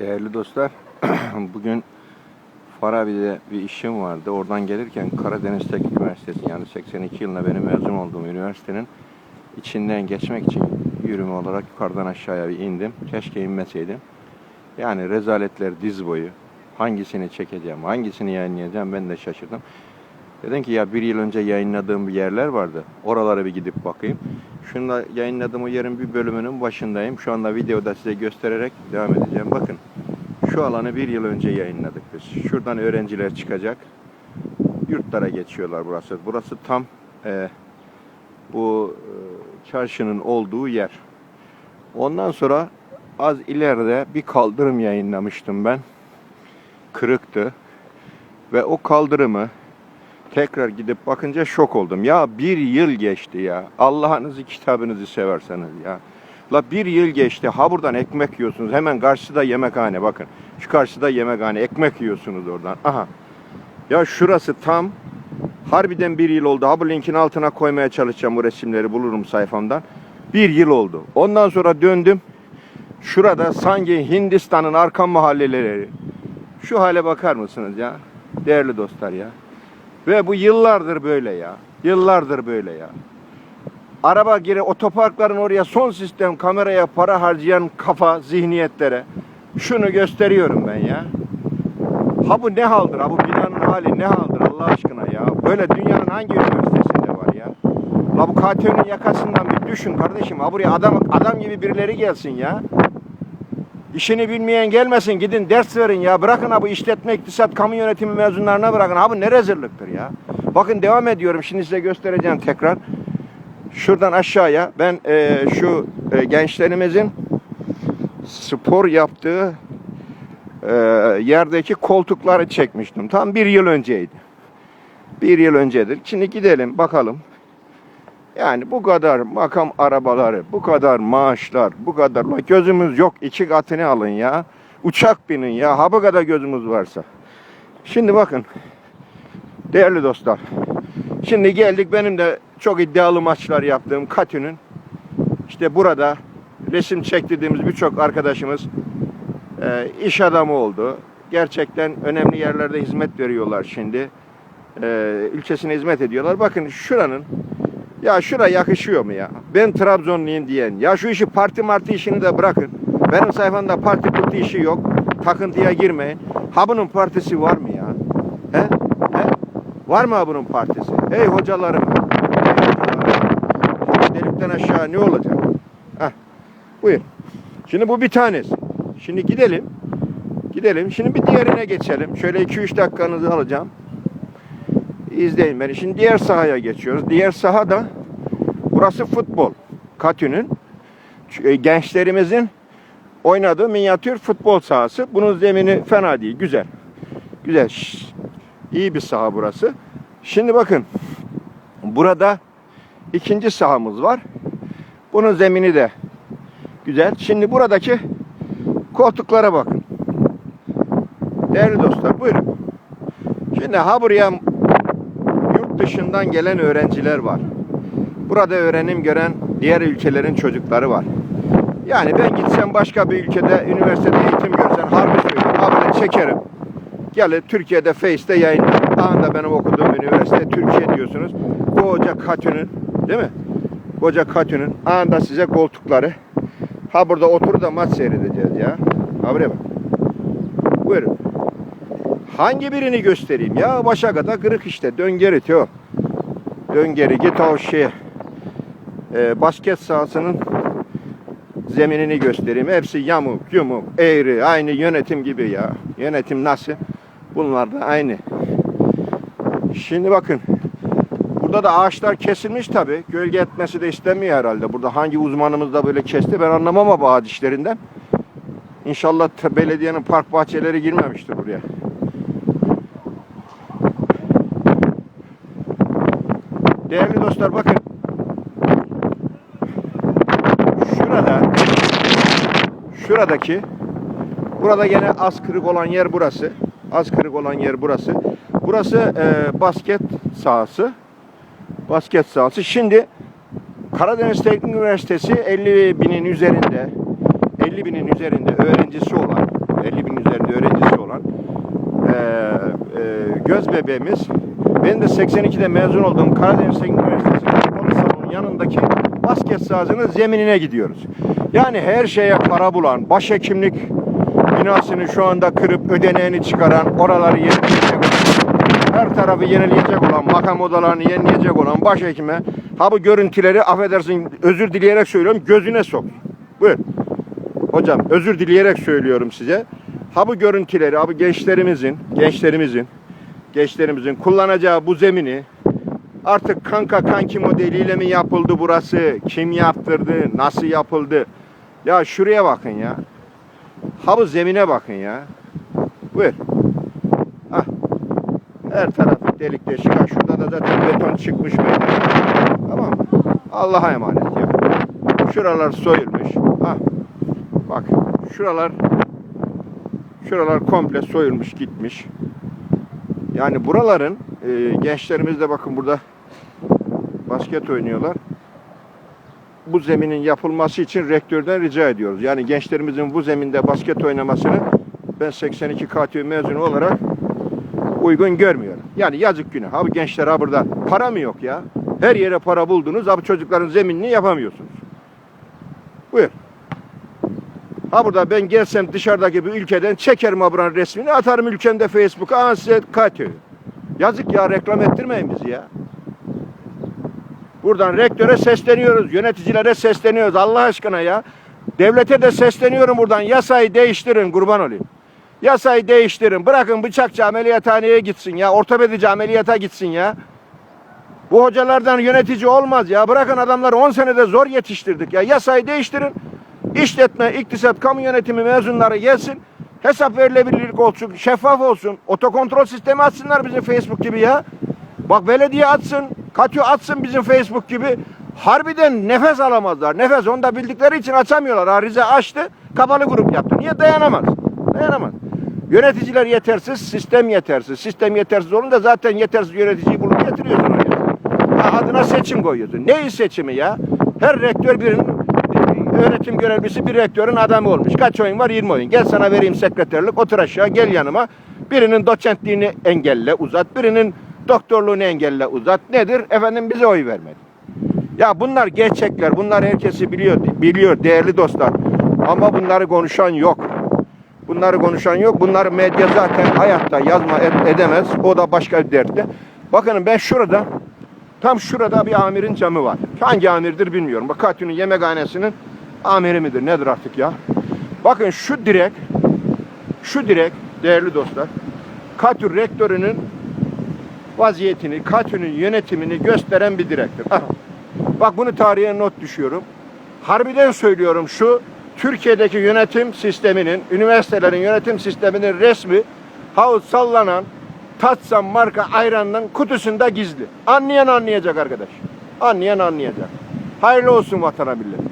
Değerli dostlar, bugün Farabi'de bir işim vardı. Oradan gelirken Karadeniz Teknik Üniversitesi yani 82 yılında benim mezun olduğum üniversitenin içinden geçmek için yürüme olarak yukarıdan aşağıya bir indim. Keşke inmeseydim. Yani rezaletler diz boyu. Hangisini çekeceğim, hangisini yayınlayacağım ben de şaşırdım. Dedim ki ya bir yıl önce yayınladığım bir yerler vardı. Oralara bir gidip bakayım. Şunda yayınladığım o yerin bir bölümünün başındayım. Şu anda videoda size göstererek devam edeceğim. Bakın şu alanı bir yıl önce yayınladık biz. Şuradan öğrenciler çıkacak. Yurtlara geçiyorlar burası. Burası tam e, bu e, çarşının olduğu yer. Ondan sonra az ileride bir kaldırım yayınlamıştım ben. Kırıktı. Ve o kaldırımı tekrar gidip bakınca şok oldum. Ya bir yıl geçti ya. Allah'ınızı kitabınızı severseniz ya. La bir yıl geçti. Ha buradan ekmek yiyorsunuz. Hemen karşıda yemekhane bakın. Şu karşıda yemekhane. Ekmek yiyorsunuz oradan. Aha. Ya şurası tam harbiden bir yıl oldu. Ha bu linkin altına koymaya çalışacağım bu resimleri bulurum sayfamdan. Bir yıl oldu. Ondan sonra döndüm. Şurada sanki Hindistan'ın arka mahalleleri. Şu hale bakar mısınız ya? Değerli dostlar ya. Ve bu yıllardır böyle ya. Yıllardır böyle ya. Araba gire otoparkların oraya son sistem kameraya para harcayan kafa zihniyetlere şunu gösteriyorum ben ya. Ha bu ne haldır? Ha bu binanın hali ne haldır Allah aşkına ya? Böyle dünyanın hangi üniversitesinde var ya? La bu KTÜ'nün yakasından bir düşün kardeşim. Ha buraya adam adam gibi birileri gelsin ya. İşini bilmeyen gelmesin gidin ders verin ya. Bırakın ha bu işletme, iktisat, kamu yönetimi mezunlarına bırakın. Ha bu ne rezilliktir ya. Bakın devam ediyorum. Şimdi size göstereceğim tekrar. Şuradan aşağıya ben e, şu e, gençlerimizin spor yaptığı e, yerdeki koltukları çekmiştim. Tam bir yıl önceydi. Bir yıl öncedir. Şimdi gidelim bakalım. Yani bu kadar makam arabaları, bu kadar maaşlar, bu kadar gözümüz yok iki katını alın ya. Uçak binin ya ha bu kadar gözümüz varsa. Şimdi bakın değerli dostlar. Şimdi geldik benim de çok iddialı maçlar yaptığım Katü'nün işte burada resim çektirdiğimiz birçok arkadaşımız e, iş adamı oldu. Gerçekten önemli yerlerde hizmet veriyorlar şimdi. E, ülkesine hizmet ediyorlar. Bakın şuranın ya şura yakışıyor mu ya? Ben Trabzonluyum diyen. Ya şu işi parti marti işini de bırakın. Benim sayfamda parti pırtı işi yok. Takıntıya girmeyin. Ha bunun partisi var mı? Var mı bunun partisi? Ey hocalarım. Delikten aşağı ne olacak? Heh. Buyur. Şimdi bu bir tanesi. Şimdi gidelim. Gidelim. Şimdi bir diğerine geçelim. Şöyle 2-3 dakikanızı alacağım. İzleyin beni. Şimdi diğer sahaya geçiyoruz. Diğer saha da burası futbol. Katü'nün e, gençlerimizin oynadığı minyatür futbol sahası. Bunun zemini fena değil. Güzel. Güzel. İyi bir saha burası. Şimdi bakın. Burada ikinci sahamız var. Bunun zemini de güzel. Şimdi buradaki koltuklara bakın. Değerli dostlar buyurun. Şimdi ha buraya yurt dışından gelen öğrenciler var. Burada öğrenim gören diğer ülkelerin çocukları var. Yani ben gitsem başka bir ülkede üniversitede eğitim görsen harbi söylüyorum. Haberi çekerim. Gelir Türkiye'de Face'te yayınlarım. Anında benim okuduğum üniversite Türkiye diyorsunuz. Koca Katü'nün değil mi? Koca Katü'nün anında size koltukları. Ha burada oturup da maç seyredeceğiz ya. Ha bak. Buyurun. Hangi birini göstereyim? Ya başa kadar kırık işte. Dön geri Teo. Dön geri git o şey. Ee, basket sahasının zeminini göstereyim. Hepsi yamuk, yumuk, eğri. Aynı yönetim gibi ya. Yönetim nasıl? Bunlar da aynı. Şimdi bakın. Burada da ağaçlar kesilmiş tabi. Gölge etmesi de istemiyor herhalde. Burada hangi uzmanımız da böyle kesti ben anlamam ama ağaç işlerinden. İnşallah belediyenin park bahçeleri girmemiştir buraya. Değerli dostlar bakın. Şurada şuradaki burada gene az kırık olan yer burası. Az kırık olan yer burası. Burası e, basket sahası. Basket sahası. Şimdi Karadeniz Teknik Üniversitesi 50 binin üzerinde 50 binin üzerinde öğrencisi olan 50 bin üzerinde öğrencisi olan e, e, göz bebeğimiz. Ben de 82'de mezun olduğum Karadeniz Teknik Üniversitesi Kapalı Salonun yanındaki basket sahasının zeminine gidiyoruz. Yani her şeye para bulan, başhekimlik binasını şu anda kırıp ödeneğini çıkaran, oraları yenileyecek olan, her tarafı yenileyecek olan, makam odalarını yenileyecek olan başhekime ha bu görüntüleri affedersin özür dileyerek söylüyorum gözüne sok. Buyur. Hocam özür dileyerek söylüyorum size. Ha bu görüntüleri, ha gençlerimizin, gençlerimizin, gençlerimizin kullanacağı bu zemini artık kanka kanki modeliyle mi yapıldı burası? Kim yaptırdı? Nasıl yapıldı? Ya şuraya bakın ya. Ha bu zemine bakın ya. Buyur. Ah. Her taraf delik deşik. Şurada da zaten beton çıkmış meydana. Tamam? Allah'a emanet ya. Şuralar soyulmuş. Ah. Bak şuralar şuralar komple soyulmuş gitmiş. Yani buraların e, gençlerimiz de bakın burada basket oynuyorlar. Bu zeminin yapılması için rektörden rica ediyoruz. Yani gençlerimizin bu zeminde basket oynamasını ben 82 KTÜ mezunu olarak uygun görmüyorum. Yani yazık günah. Abi gençler ha burada para mı yok ya? Her yere para buldunuz. Abi çocukların zeminini yapamıyorsunuz. Buyur. Ha burada ben gelsem dışarıdaki bir ülkeden çekerim ha buranın resmini atarım ülkemde Facebook'a. Aa size KTÜ. Yazık ya reklam ettirmeyin bizi ya. Buradan rektöre sesleniyoruz, yöneticilere sesleniyoruz Allah aşkına ya. Devlete de sesleniyorum buradan. Yasayı değiştirin kurban olayım. Yasayı değiştirin. Bırakın bıçakçı ameliyathaneye gitsin ya. Ortopedici ameliyata gitsin ya. Bu hocalardan yönetici olmaz ya. Bırakın adamları 10 senede zor yetiştirdik ya. Yasayı değiştirin. İşletme, iktisat, kamu yönetimi mezunları gelsin. Hesap verilebilirlik olsun, şeffaf olsun. Otokontrol sistemi açsınlar bizim Facebook gibi ya. Bak belediye atsın, katyo atsın bizim Facebook gibi. Harbiden nefes alamazlar. Nefes onu da bildikleri için açamıyorlar. Ha, Rize açtı, kapalı grup yaptı. Niye dayanamaz? Dayanamaz. Yöneticiler yetersiz, sistem yetersiz. Sistem yetersiz olunca zaten yetersiz yöneticiyi bulup getiriyorsun oraya. Adına seçim koyuyorsun. Neyi seçimi ya? Her rektör birinin öğretim görevlisi bir rektörün adamı olmuş. Kaç oyun var? 20 oyun. Gel sana vereyim sekreterlik. Otur aşağı gel yanıma. Birinin doçentliğini engelle uzat. Birinin doktorluğunu engelle uzat. Nedir? Efendim bize oy vermedi. Ya bunlar gerçekler. Bunlar herkesi biliyor. Biliyor değerli dostlar. Ama bunları konuşan yok. Bunları konuşan yok. Bunları medya zaten hayatta yazma ed- edemez. O da başka bir dertte. Bakın ben şurada tam şurada bir amirin camı var. Hangi amirdir bilmiyorum. Bak Katü'nün yemekhanesinin amiri midir nedir artık ya. Bakın şu direk şu direk değerli dostlar Katü rektörünün vaziyetini, Katü'nün yönetimini gösteren bir direktir. Bak bunu tarihe not düşüyorum. Harbiden söylüyorum şu Türkiye'deki yönetim sisteminin, üniversitelerin yönetim sisteminin resmi havuz sallanan Tatsan marka ayranın kutusunda gizli. Anlayan anlayacak arkadaş. Anlayan anlayacak. Hayırlı olsun vatana millet.